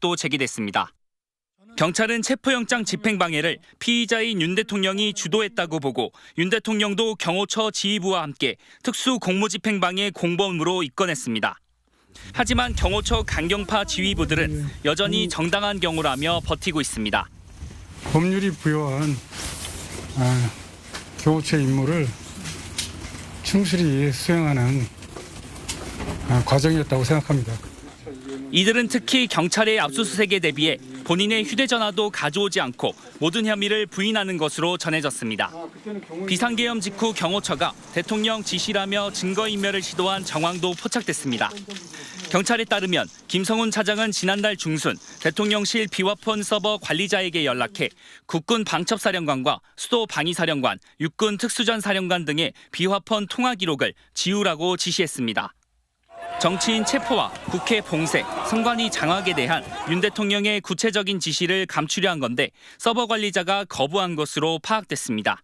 도 제기됐습니다. 경찰은 체포영장 집행방해를 피의자인 윤 대통령이 주도했다고 보고 윤 대통령도 경호처 지휘부와 함께 특수 공무집행방해 공범으로 입건했습니다. 하지만 경호처 강경파 지휘부들은 여전히 정당한 경우라며 버티고 있습니다. 법률이 부여한 아, 경호처 임무를 충실히 수행하는 아, 과정이었다고 생각합니다. 이들은 특히 경찰의 압수수색에 대비해 본인의 휴대전화도 가져오지 않고 모든 혐의를 부인하는 것으로 전해졌습니다. 비상계엄 직후 경호처가 대통령 지시라며 증거인멸을 시도한 정황도 포착됐습니다. 경찰에 따르면 김성훈 차장은 지난달 중순 대통령실 비화폰 서버 관리자에게 연락해 국군 방첩사령관과 수도 방위사령관, 육군 특수전사령관 등의 비화폰 통화 기록을 지우라고 지시했습니다. 정치인 체포와 국회 봉쇄, 선관위 장악에 대한 윤 대통령의 구체적인 지시를 감추려 한 건데 서버 관리자가 거부한 것으로 파악됐습니다.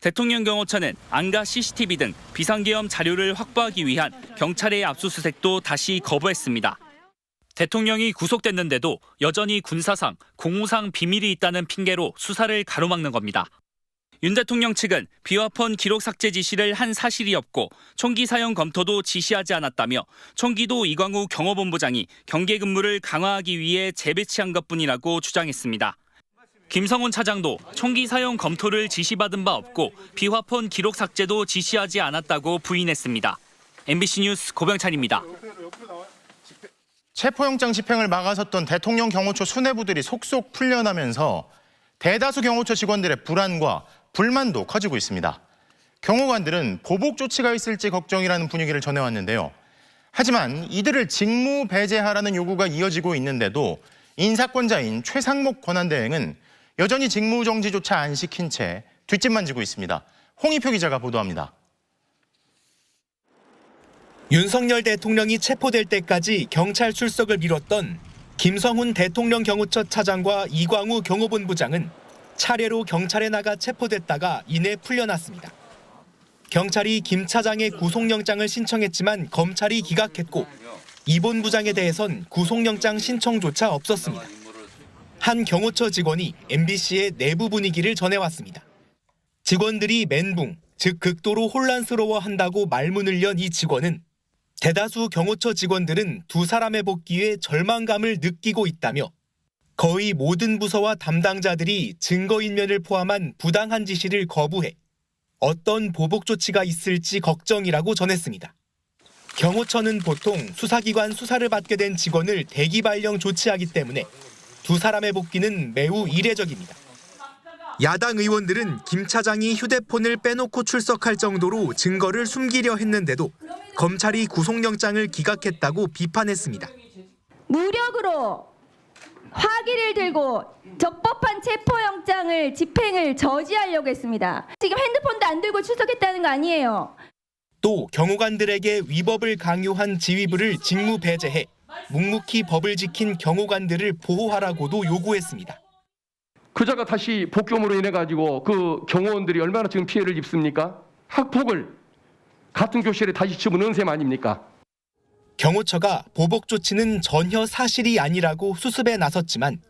대통령 경호처는 안가 CCTV 등 비상계엄 자료를 확보하기 위한 경찰의 압수수색도 다시 거부했습니다. 대통령이 구속됐는데도 여전히 군사상, 공무상 비밀이 있다는 핑계로 수사를 가로막는 겁니다. 윤 대통령 측은 비화폰 기록 삭제 지시를 한 사실이 없고 총기 사용 검토도 지시하지 않았다며 총기도 이광우 경호본부장이 경계 근무를 강화하기 위해 재배치한 것뿐이라고 주장했습니다. 김성훈 차장도 총기 사용 검토를 지시받은 바 없고 비화폰 기록 삭제도 지시하지 않았다고 부인했습니다. MBC 뉴스 고병찬입니다. 체포영장 집행을 막아섰던 대통령 경호처 수뇌부들이 속속 풀려나면서 대다수 경호처 직원들의 불안과 불만도 커지고 있습니다. 경호관들은 보복 조치가 있을지 걱정이라는 분위기를 전해왔는데요. 하지만 이들을 직무 배제하라는 요구가 이어지고 있는데도 인사권자인 최상목 권한대행은 여전히 직무 정지조차 안 시킨 채 뒷짐만 지고 있습니다. 홍희표 기자가 보도합니다. 윤석열 대통령이 체포될 때까지 경찰 출석을 미뤘던 김성훈 대통령 경호처 차장과 이광우 경호본부장은 차례로 경찰에 나가 체포됐다가 이내 풀려났습니다. 경찰이 김 차장의 구속영장을 신청했지만 검찰이 기각했고 이 본 부장에 대해선 구속영장 신청조차 없었습니다. 한 경호처 직원이 MBC의 내부 분위기를 전해왔습니다. 직원들이 멘붕, 즉 극도로 혼란스러워한다고 말문을 연 이 직원은 대다수 경호처 직원들은 두 사람의 복귀에 절망감을 느끼고 있다며 거의 모든 부서와 담당자들이 증거인멸을 포함한 부당한 지시를 거부해 어떤 보복 조치가 있을지 걱정이라고 전했습니다. 경호처는 보통 수사기관 수사를 받게 된 직원을 대기 발령 조치하기 때문에 두 사람의 복귀는 매우 이례적입니다. 야당 의원들은 김 차장이 휴대폰을 빼놓고 출석할 정도로 증거를 숨기려 했는데도 검찰이 구속영장을 기각했다고 비판했습니다. 무력으로 화기를 들고 적법한 체포영장을 집행을 저지하려고 했습니다. 지금 핸드폰도 안 들고 출석했다는 거 아니에요. 또 경호관들에게 위법을 강요한 지휘부를 직무 배제해 묵묵히 법을 지킨 경호관들을 보호하라고도 요구했습니다. 그자가 다시 복귀음으로 인해 가지고 그 경호원들이 얼마나 지금 피해를 입습니까? 학폭을 같은 교실에 다시 집어넣은 셈 아닙니까? 경호처가 보복 조치는 전혀 사실이 아니라고 수습에 나섰지만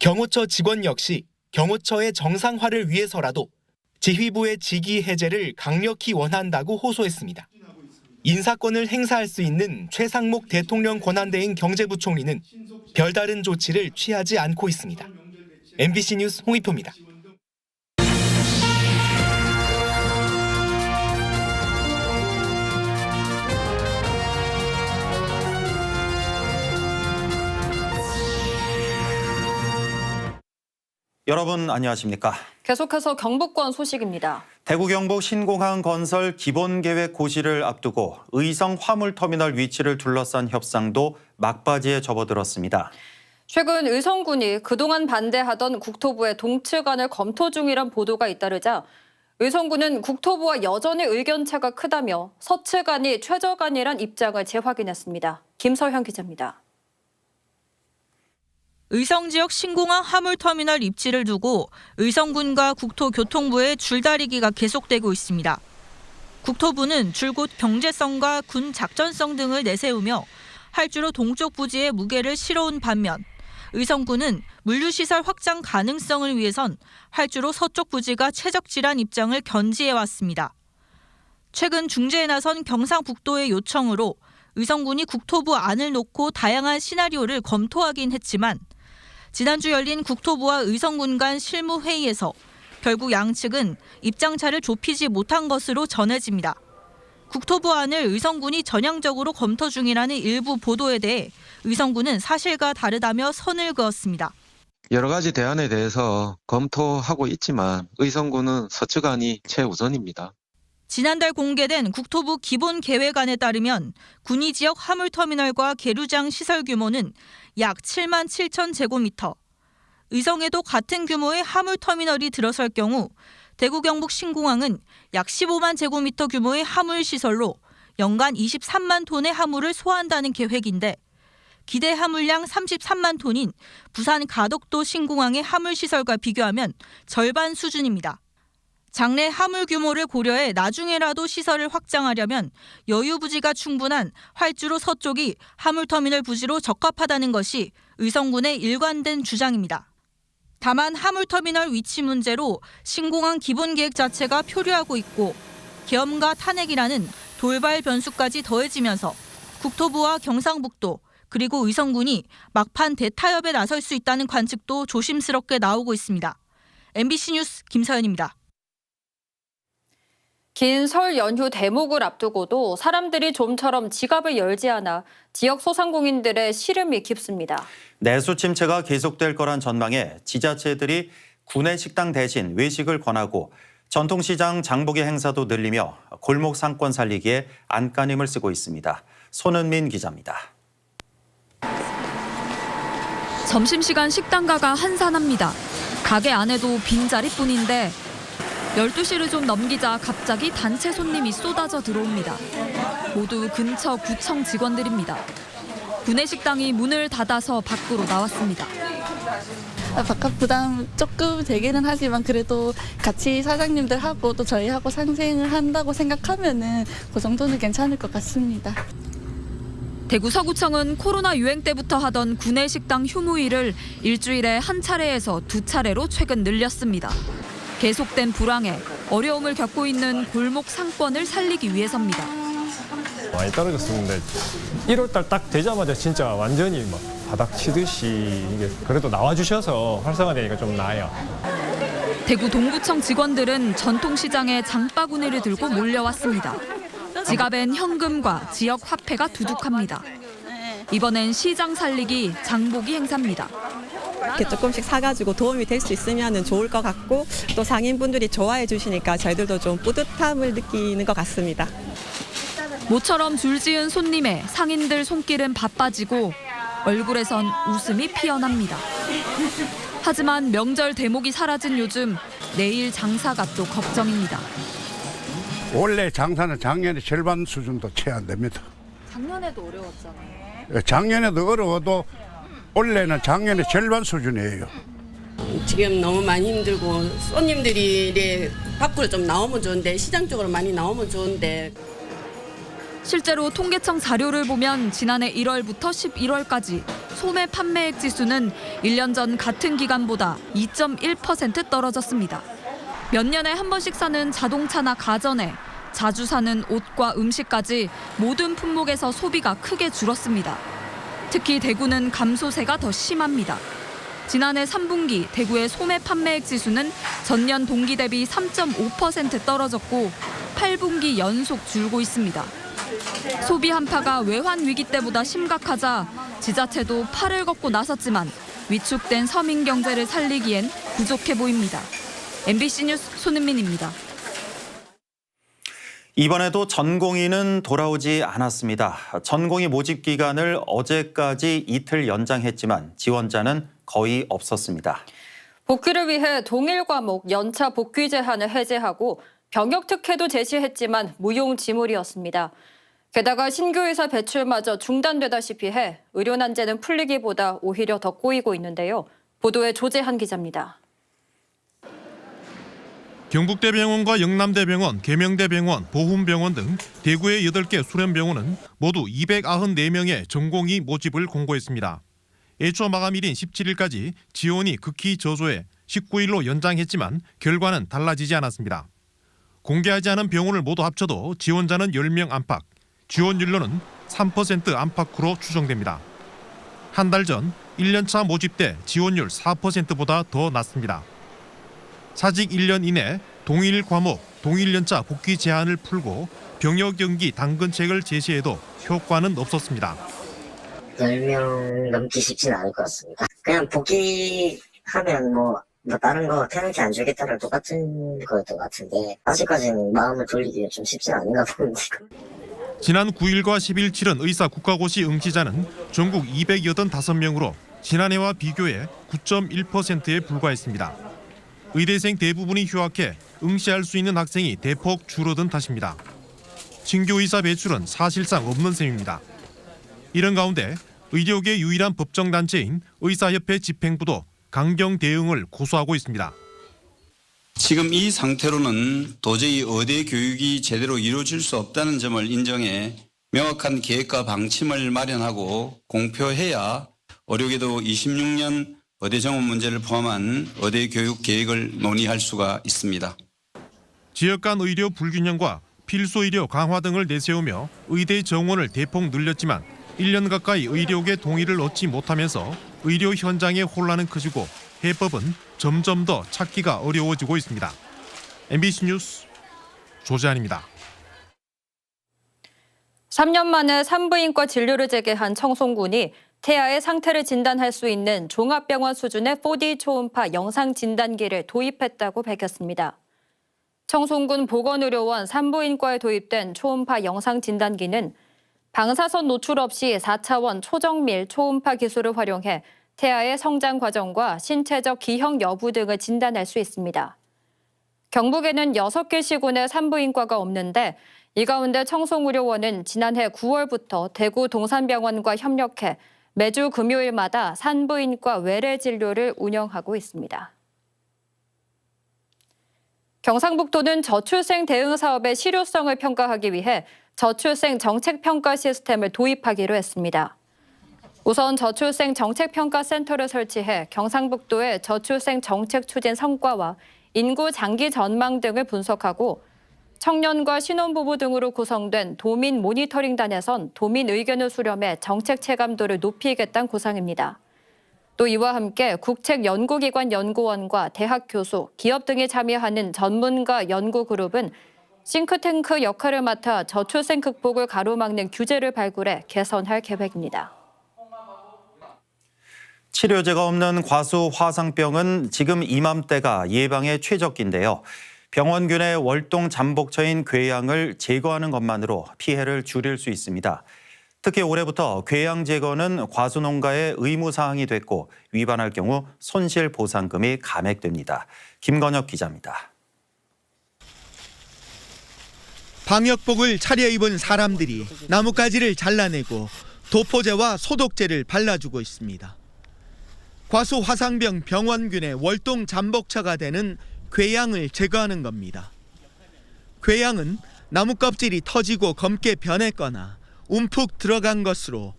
경호처 직원 역시 경호처의 정상화를 위해서라도 지휘부의 직위 해제를 강력히 원한다고 호소했습니다. 인사권을 행사할 수 있는 최상목 대통령 권한대행 경제부총리는 별다른 조치를 취하지 않고 있습니다. MBC 뉴스 홍희표입니다. 여러분 안녕하십니까? 계속해서 경북권 소식입니다. 대구 경북 신공항 건설 기본계획 고시를 앞두고 의성 화물터미널 위치를 둘러싼 협상도 막바지에 접어들었습니다. 최근 의성군이 그동안 반대하던 국토부의 동치관을 검토 중이란 보도가 잇따르자 의성군은 국토부와 여전히 의견차가 크다며 서치관이 최저간이란 입장을 재확인했습니다. 김서현 기자입니다. 의성 지역 신공항 화물터미널 입지를 두고 의성군과 국토교통부의 줄다리기가 계속되고 있습니다. 국토부는 줄곧 경제성과 군 작전성 등을 내세우며 활주로 동쪽 부지에 무게를 실어온 반면 의성군은 물류시설 확장 가능성을 위해선 활주로 서쪽 부지가 최적지란 입장을 견지해왔습니다. 최근 중재에 나선 경상북도의 요청으로 의성군이 국토부 안을 놓고 다양한 시나리오를 검토하긴 했지만 지난주 열린 국토부와 의성군 간 실무회의에서 결국 양측은 입장차를 좁히지 못한 것으로 전해집니다. 국토부 안을 의성군이 전향적으로 검토 중이라는 일부 보도에 대해 의성군은 사실과 다르다며 선을 그었습니다. 여러 가지 대안에 대해서 검토하고 있지만 의성군은 서측안이 최우선입니다. 지난달 공개된 국토부 기본 계획안에 따르면 군위 지역 화물터미널과 계류장 시설 규모는 약 7만 7천 제곱미터. 의성에도 같은 규모의 화물터미널이 들어설 경우 대구 경북 신공항은 약 15만 제곱미터 규모의 화물 시설로 연간 23만 톤의 화물을 소화한다는 계획인데 기대 화물량 33만 톤인 부산 가덕도 신공항의 화물 시설과 비교하면 절반 수준입니다. 장래 화물 규모를 고려해 나중에라도 시설을 확장하려면 여유 부지가 충분한 활주로 서쪽이 화물터미널 부지로 적합하다는 것이 의성군의 일관된 주장입니다. 다만 화물터미널 위치 문제로 신공항 기본 계획 자체가 표류하고 있고 계엄과 탄핵이라는 돌발 변수까지 더해지면서 국토부와 경상북도 그리고 의성군이 막판 대타협에 나설 수 있다는 관측도 조심스럽게 나오고 있습니다. MBC 뉴스 김서연입니다. 긴 설 연휴 대목을 앞두고도 사람들이 좀처럼 지갑을 열지 않아 지역 소상공인들의 시름이 깊습니다. 내수 침체가 계속될 거란 전망에 지자체들이 구내 식당 대신 외식을 권하고 전통시장 장보기 행사도 늘리며 골목 상권 살리기에 안간힘을 쓰고 있습니다. 손은민 기자입니다. 점심시간 식당가가 한산합니다. 가게 안에도 빈자리뿐인데 12시를 좀 넘기자 갑자기 단체 손님이 쏟아져 들어옵니다. 모두 근처 구청 직원들입니다. 구내식당이 문을 닫아서 밖으로 나왔습니다. 바깥 부담 조금 되기는 하지만 그래도 같이 사장님들하고 또 저희하고 상생을 한다고 생각하면은 그 정도는 괜찮을 것 같습니다. 대구 서구청은 코로나 유행 때부터 하던 구내식당 휴무일을 일주일에 한 차례에서 두 차례로 최근 늘렸습니다. 계속된 불황에 어려움을 겪고 있는 골목 상권을 살리기 위해서입니다. 많이 떨어졌었는데 1월달 딱 되자마자 진짜 완전히 막 바닥 치듯이 이게 그래도 나와주셔서 활성화되니까 좀 나아요. 대구 동구청 직원들은 전통시장에 장바구니를 들고 몰려왔습니다. 지갑엔 현금과 지역 화폐가 두둑합니다. 이번엔 시장 살리기 장보기 행사입니다. 이렇게 조금씩 사가지고 도움이 될 수 있으면 좋을 것 같고 또 상인분들이 좋아해 주시니까 저희들도 좀 뿌듯함을 느끼는 것 같습니다. 모처럼 줄지은 손님에 상인들 손길은 바빠지고 얼굴에선 웃음이 피어납니다. 하지만 명절 대목이 사라진 요즘 내일 장사가 또 걱정입니다. 원래 장사는 작년에 절반 수준도 채 안 됩니다. 작년에도 어려웠잖아요. 작년에도 어려워도 올해는 작년에 절반 수준이에요. 지금 너무 많이 힘들고 손님들이 이제 밖으로 좀 나오면 좋은데 시장 쪽으로 많이 나오면 좋은데 실제로 통계청 자료를 보면 지난해 1월부터 11월까지 소매 판매액 지수는 1년 전 같은 기간보다 2.1% 떨어졌습니다. 몇 년에 한 번씩 사는 자동차나 가전에 자주 사는 옷과 음식까지 모든 품목에서 소비가 크게 줄었습니다. 특히 대구는 감소세가 더 심합니다. 지난해 3분기 대구의 소매 판매액 지수는 전년 동기 대비 3.5% 떨어졌고 8분기 연속 줄고 있습니다. 소비 한파가 외환 위기 때보다 심각하자 지자체도 팔을 걷고 나섰지만 위축된 서민 경제를 살리기엔 부족해 보입니다. MBC 뉴스 손은민입니다. 이번에도 전공의는 돌아오지 않았습니다. 전공의 모집 기간을 어제까지 이틀 연장했지만 지원자는 거의 없었습니다. 복귀를 위해 동일 과목 연차 복귀 제한을 해제하고 병역 특혜도 제시했지만 무용 지물이었습니다. 게다가 신규 의사 배출마저 중단되다시피 해 의료 난제는 풀리기보다 오히려 더 꼬이고 있는데요. 보도에 조재한 기자입니다. 경북대병원과 영남대병원, 계명대병원, 보훈병원 등 대구의 8개 수련병원은 모두 294명의 전공의 모집을 공고했습니다. 애초 마감일인 17일까지 지원이 극히 저조해 19일로 연장했지만 결과는 달라지지 않았습니다. 공개하지 않은 병원을 모두 합쳐도 지원자는 10명 안팎, 지원율로는 3% 안팎으로 추정됩니다. 한 달 전 1년차 모집 때 지원율 4%보다 더 낮습니다. 사직 1년 이내 동일 과목, 동일 연차 복귀 제한을 풀고 병역 연기 당근책을 제시해도 효과는 없었습니다. 10명 넘기 쉽지는 않을 것 같습니다. 그냥 복귀하면 뭐, 뭐 다른 거 페널티 안 주겠다는 똑같은 거였던 것 같은데 아직까지는 마음을 돌리기가 좀 쉽지 않은가 본데 지난 9일과 10일 치른 의사 국가고시 응시자는 전국 285명으로 지난해와 비교해 9.1%에 불과했습니다. 의대생 대부분이 휴학해 응시할 수 있는 학생이 대폭 줄어든 탓입니다. 신규 의사 배출은 사실상 없는 셈입니다. 이런 가운데 의료계 유일한 법정단체인 의사협회 집행부도 강경 대응을 고수하고 있습니다. 지금 이 상태로는 도저히 의대 교육이 제대로 이루어질 수 없다는 점을 인정해 명확한 계획과 방침을 마련하고 공표해야 의료계도 26년 의대 정원 문제를 포함한 의대 교육 계획을 논의할 수가 있습니다. 지역 간 의료 불균형과 필수 의료 강화 등을 내세우며 의대 정원을 대폭 늘렸지만 1년 가까이 의료계 동의를 얻지 못하면서 의료 현장의 혼란은 커지고 해법은 점점 더 찾기가 어려워지고 있습니다. MBC 뉴스 조재한입니다. 3년 만에 산부인과 진료를 재개한 청송군이 태아의 상태를 진단할 수 있는 종합병원 수준의 4D 초음파 영상 진단기를 도입했다고 밝혔습니다. 청송군 보건의료원 산부인과에 도입된 초음파 영상 진단기는 방사선 노출 없이 4차원 초정밀 초음파 기술을 활용해 태아의 성장 과정과 신체적 기형 여부 등을 진단할 수 있습니다. 경북에는 6개 시군의 산부인과가 없는데 이 가운데 청송의료원은 지난해 9월부터 대구 동산병원과 협력해 매주 금요일마다 산부인과 외래 진료를 운영하고 있습니다. 경상북도는 저출생 대응 사업의 실효성을 평가하기 위해 저출생 정책 평가 시스템을 도입하기로 했습니다. 우선 저출생 정책평가센터를 설치해 경상북도의 저출생 정책 추진 성과와 인구 장기 전망 등을 분석하고 청년과 신혼부부 등으로 구성된 도민 모니터링단에선 도민 의견을 수렴해 정책 체감도를 높이겠다는 구상입니다. 또 이와 함께 국책연구기관 연구원과 대학 교수, 기업 등이 참여하는 전문가 연구그룹은 싱크탱크 역할을 맡아 저출생 극복을 가로막는 규제를 발굴해 개선할 계획입니다. 치료제가 없는 과수 화상병은 지금 이맘때가 예방의 최적기인데요. 병원균의 월동 잠복처인 궤양을 제거하는 것만으로 피해를 줄일 수 있습니다. 특히 올해부터 궤양 제거는 과수 농가의 의무 사항이 됐고 위반할 경우 손실 보상금이 감액됩니다. 김건혁 기자입니다. 방역복을 차려 입은 사람들이 나뭇가지를 잘라내고 도포제와 소독제를 발라주고 있습니다. 과수 화상병 병원균의 월동 잠복처가 되는 궤양을 제거하는 겁니다. 궤양은 나무 껍질이 터지고 검게 변했거나 움푹 들어간 것으로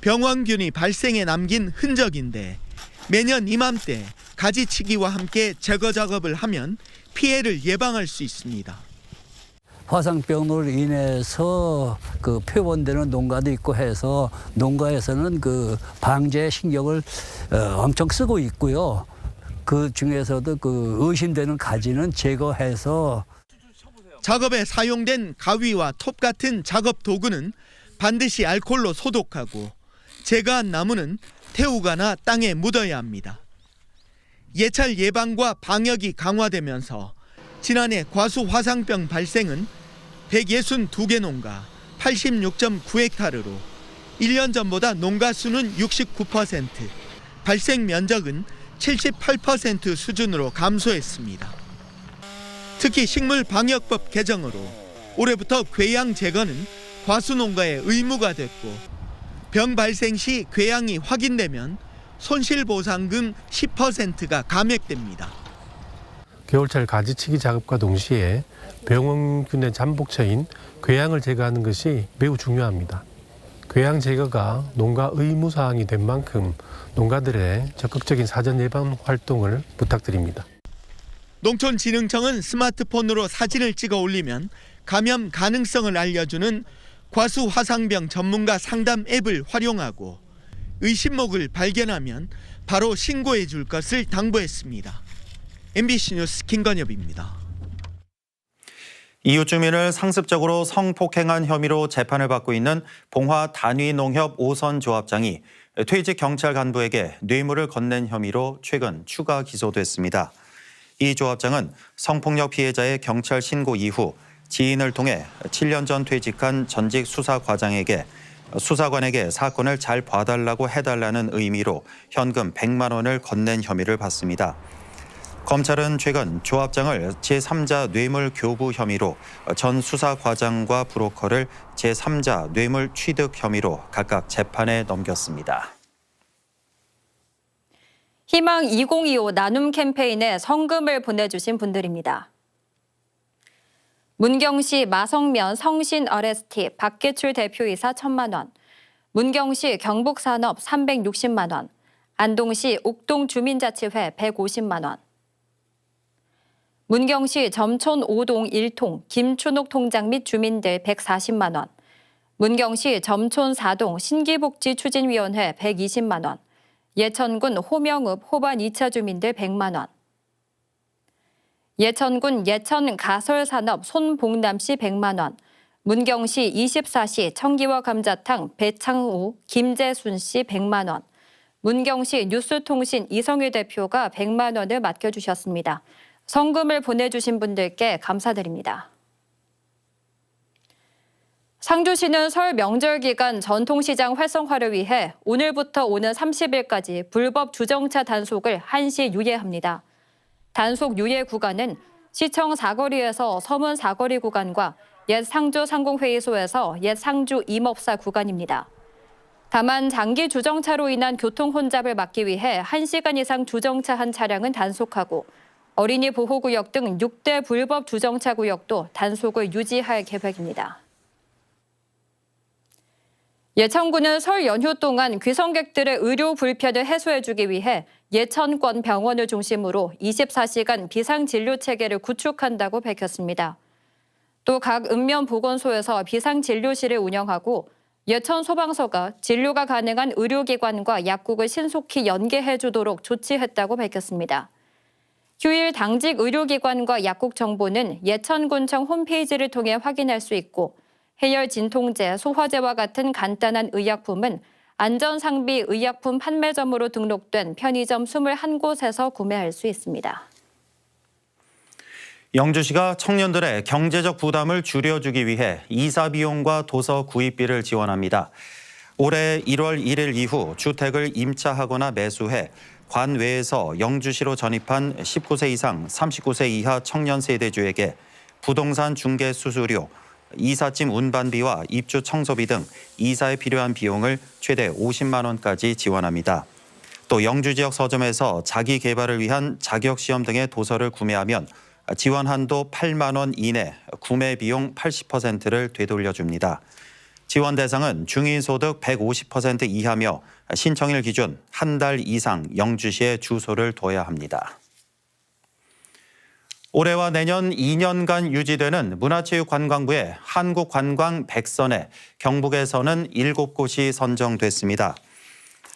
병원균이 발생해 남긴 흔적인데 매년 이맘때 가지치기와 함께 제거 작업을 하면 피해를 예방할 수 있습니다. 화상병으로 인해서 그 표본되는 농가도 있고 해서 농가에서는 그 방제 신경을 어, 엄청 쓰고 있고요. 그 중에서도 그 의심되는 가지는 제거해서 작업에 사용된 가위와 톱 같은 작업 도구는 반드시 알코올로 소독하고 제거한 나무는 태우거나 땅에 묻어야 합니다. 예찰 예방과 방역이 강화되면서 지난해 과수 화상병 발생은 162개 농가 86.9헥타르로 1년 전보다 농가 수는 69%, 발생 면적은 78% 수준으로 감소했습니다. 특히 식물 방역법 개정으로 올해부터 궤양 제거는 과수 농가의 의무가 됐고 병 발생 시 궤양이 확인되면 손실 보상금 10%가 감액됩니다. 겨울철 가지치기 작업과 동시에 병원균의 잠복처인 궤양을 제거하는 것이 매우 중요합니다. 궤양 제거가 농가 의무 사항이 된 만큼 농가들의 적극적인 사전 예방 활동을 부탁드립니다. 농촌진흥청은 스마트폰으로 사진을 찍어 올리면 감염 가능성을 알려주는 과수 화상병 전문가 상담 앱을 활용하고 의심목을 발견하면 바로 신고해 줄 것을 당부했습니다. MBC 뉴스 김건엽입니다. 이웃 주민을 상습적으로 성폭행한 혐의로 재판을 받고 있는 봉화 단위 농협 오선 조합장이 퇴직 경찰 간부에게 뇌물을 건넨 혐의로 최근 추가 기소됐습니다. 이 조합장은 성폭력 피해자의 경찰 신고 이후 지인을 통해 7년 전 퇴직한 전직 수사과장에게 수사관에게 사건을 잘 봐달라고 해달라는 의미로 현금 100만 원을 건넨 혐의를 받습니다. 검찰은 최근 조합장을 제3자 뇌물 교부 혐의로 전 수사과장과 브로커를 제3자 뇌물 취득 혐의로 각각 재판에 넘겼습니다. 희망 2025 나눔 캠페인에 성금을 보내주신 분들입니다. 문경시 마성면 성신 어레스티 박계출 대표이사 1천만 원, 문경시 경북산업 360만 원, 안동시 옥동 주민자치회 150만 원, 문경시 점촌 5동 1통 김춘옥 통장 및 주민들 140만 원, 문경시 점촌 4동 신기복지 추진위원회 120만 원, 예천군 호명읍 호반 2차 주민들 100만 원, 예천군 예천 가설산업 손봉남 씨 100만 원, 문경시 24시 청기와 감자탕 배창우 김재순 씨 100만 원, 문경시 뉴스통신 이성유 대표가 100만 원을 맡겨주셨습니다. 성금을 보내주신 분들께 감사드립니다. 상주시는 설 명절 기간 전통시장 활성화를 위해 오늘부터 오는 30일까지 불법 주정차 단속을 한시 유예합니다. 단속 유예 구간은 시청 사거리에서 서문 사거리 구간과 옛 상주 상공회의소에서 옛 상주 임업사 구간입니다. 다만 장기 주정차로 인한 교통 혼잡을 막기 위해 1시간 이상 주정차한 차량은 단속하고 어린이 보호구역 등 6대 불법 주정차 구역도 단속을 유지할 계획입니다. 예천구는 설 연휴 동안 귀성객들의 의료 불편을 해소해주기 위해 예천권 병원을 중심으로 24시간 비상진료 체계를 구축한다고 밝혔습니다. 또 각 읍면 보건소에서 비상진료실을 운영하고 예천 소방서가 진료가 가능한 의료기관과 약국을 신속히 연계해주도록 조치했다고 밝혔습니다. 휴일 당직 의료기관과 약국 정보는 예천군청 홈페이지를 통해 확인할 수 있고 해열 진통제, 소화제와 같은 간단한 의약품은 안전상비 의약품 판매점으로 등록된 편의점 21곳에서 구매할 수 있습니다. 영주시가 청년들의 경제적 부담을 줄여주기 위해 이사 비용과 도서 구입비를 지원합니다. 올해 1월 1일 이후 주택을 임차하거나 매수해 관외에서 영주시로 전입한 19세 이상 39세 이하 청년 세대주에게 부동산 중개 수수료, 이삿짐 운반비와 입주 청소비 등 이사에 필요한 비용을 최대 50만 원까지 지원합니다. 또 영주 지역 서점에서 자기 개발을 위한 자격 시험 등의 도서를 구매하면 지원 한도 8만 원 이내 구매 비용 80%를 되돌려 줍니다. 지원 대상은 중위 소득 150% 이하며 신청일 기준 한 달 이상 영주시에 주소를 둬야 합니다. 올해와 내년 2년간 유지되는 문화체육관광부의 한국관광 100선에 경북에서는 7곳이 선정됐습니다.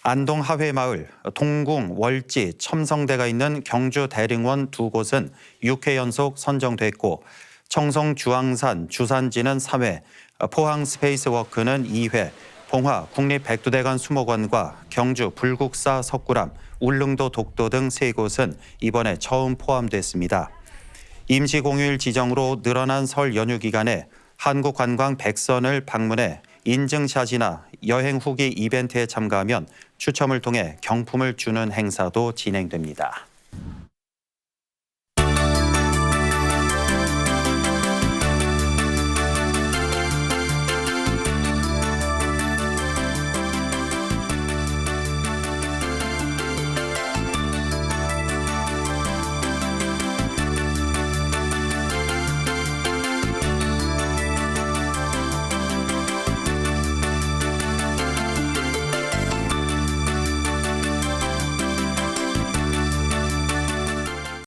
안동 하회마을, 동궁, 월지, 첨성대가 있는 경주 대릉원 두 곳은 6회 연속 선정됐고 청송 주황산, 주산지는 3회, 포항 스페이스워크는 2회, 봉화 국립백두대간 수목원과 경주 불국사 석굴암, 울릉도 독도 등 세 곳은 이번에 처음 포함됐습니다. 임시 공휴일 지정으로 늘어난 설 연휴 기간에 한국 관광 100선을 방문해 인증샷이나 여행 후기 이벤트에 참가하면 추첨을 통해 경품을 주는 행사도 진행됩니다.